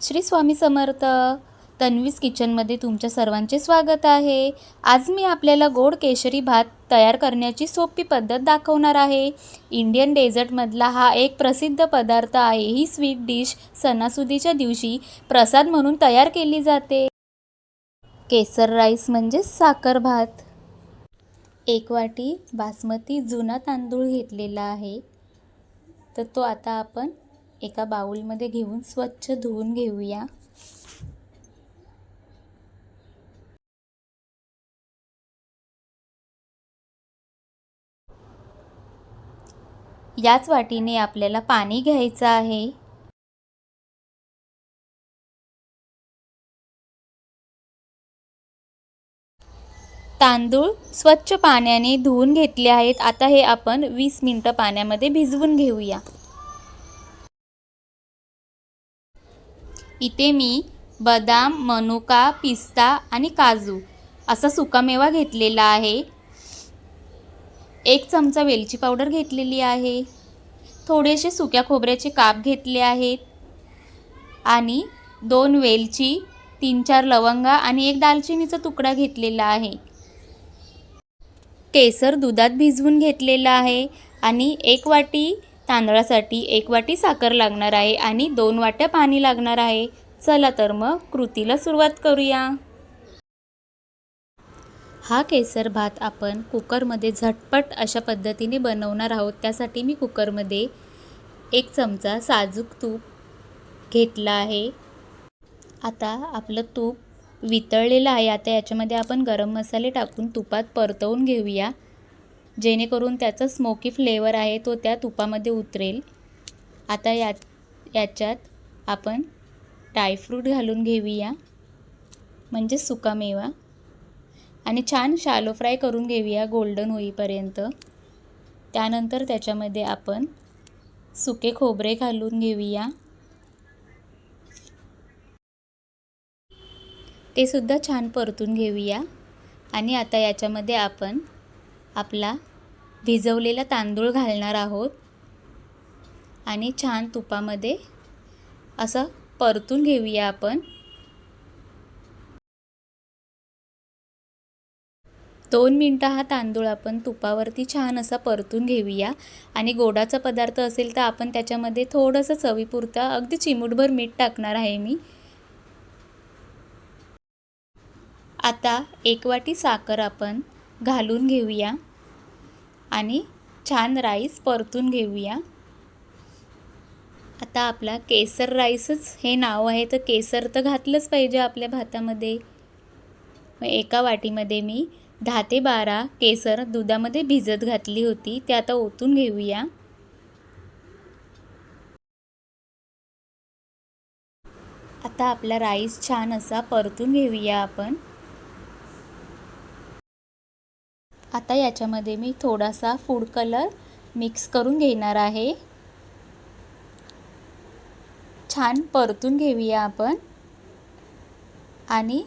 श्री स्वामी समर्थ तन्वीज किचनमध्ये तुमच्या सर्वांचे स्वागत आहे. आज मी आपल्याला गोड केशरी भात तयार करण्याची सोपी पद्धत दाखवणार आहे. इंडियन डेझर्टमधला हा एक प्रसिद्ध पदार्थ आहे. ही स्वीट डिश सणासुदीच्या दिवशी प्रसाद म्हणून तयार केली जाते. केसर राईस म्हणजे साखर भात. एक वाटी बासमती जुना तांदूळ घेतलेला आहे. तर तो आता आपण एका बाउलमध्ये घेऊन स्वच्छ धुवून घेऊया. याच वाटीने आपल्याला पाणी घ्यायचं आहे. तांदूळ स्वच्छ पाण्याने धुवून घेतले आहेत. आता हे आपण वीस मिनटं पाण्यामध्ये भिजवून घेऊया. इथे मी बदाम मनुका पिस्ता आणि काजू असा सुकामेवा घेतलेला आहे. एक चमचा वेलची पावडर घेतलेली आहे. थोडेसे सुक्या खोबऱ्याचे काप घेतले आहेत. आणि दोन वेलची तीन चार लवंगा आणि एक दालचिनीचा तुकडा घेतलेला आहे. केसर दुधात भिजवून घेतलेला आहे आणि एक वाटी तांदळासाठी एक वाटी साखर लागणार आहे आणि दोन वाट्या पाणी लागणार आहे. चला तर मग कृतीला सुरुवात करूया. हा केसर भात आपण कुकरमध्ये झटपट अशा पद्धतीने बनवणार आहोत. त्यासाठी मी कुकरमध्ये एक चमचा साजूक तूप घेतला आहे. आता आपलं तूप वितळलेलं आहे. आता याच्यामध्ये आपण गरम मसाले टाकून तुपात परतवून घेऊया. जेणेकरून त्याचा स्मोकी फ्लेवर आहे तो त्या तुपामध्ये उतरेल. आता यात याच्यात आपण ड्रायफ्रूट घालून घेऊया. म्हणजे सुकामेवा. आणि छान शालो फ्राय करून घेऊया गोल्डन होईपर्यंत. त्यानंतर त्याच्यामध्ये आपण सुके खोबरे घालून घेऊया. ते सुद्धा छान परतून घेऊया. आणि आता याच्यामध्ये आपण आपला भिजवलेला तांदूळ घालणार आहोत. आणि छान तुपामध्ये असं परतून घेऊया आपण. दोन मिनटं हा तांदूळ आपण तुपावरती छान असा परतून घेऊया. आणि गोडाचा पदार्थ असेल तर आपण त्याच्यामध्ये थोडंसं चवीपुरता अगदी चिमूटभर मीठ टाकणार आहे मी. आता एक वाटी साखर आपण घालून घेऊया. आणि छान राईस परतून घेऊया. आता आपला केसर राईसच हे नाव आहे तर केसर तर घातलंच पाहिजे आपल्या भातामध्ये. मग एका वाटीमध्ये मी दहा ते बारा केसर दुधामध्ये भिजत घातली होती ते आता ओतून घेऊया. आता आपला राईस छान असा परतून घेऊया आपण. आता याच्यामध्ये मी थोडासा फूड कलर मिक्स करून घेणार आहे. छान परतून घेऊया आपण. आणि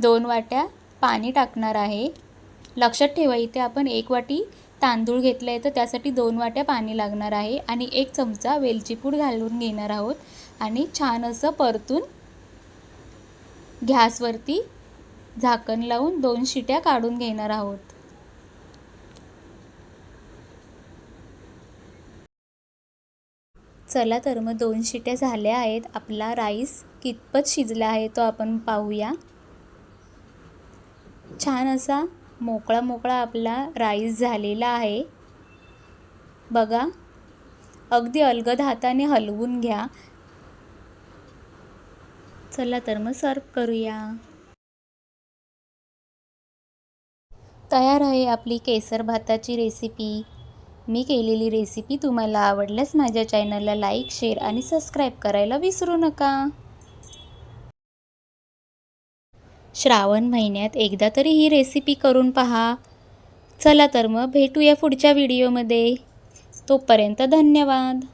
दोन वाट्या पाणी टाकणार आहे. लक्षात ठेवा इथे आपण एक वाटी तांदूळ घेतलं आहे तर त्यासाठी दोन वाट्या पाणी लागणार आहे आणि एक चमचा वेलची पूड घालून घेणार आहोत. आणि छान असं परतून गॅसवरती झाकण लावून दोन शिट्या काढून घेणार आहोत. चला तर मग दोन शिट्या झाल्या आहेत. आपला राईस कितपत शिजला आहे तो आपण पाहूया. छान असा मोकळा मोकळा आपला राईस झालेला आहे. बघा अगदी अलगद हाताने हलवून घ्या. चला तर मग सर्व करूया. तयार आहे आपली केसर भाताची रेसिपी मी केलेली रेसिपी तुम्हाला आवडल्यास माझ्या चॅनलला लाईक शेअर आणि सबस्क्राईब करायला विसरू नका. श्रावण महिन्यात एकदा तरी ही रेसिपी करून पहा. चला तर मग भेटूया पुढच्या व्हिडिओमध्ये तोपर्यंत धन्यवाद.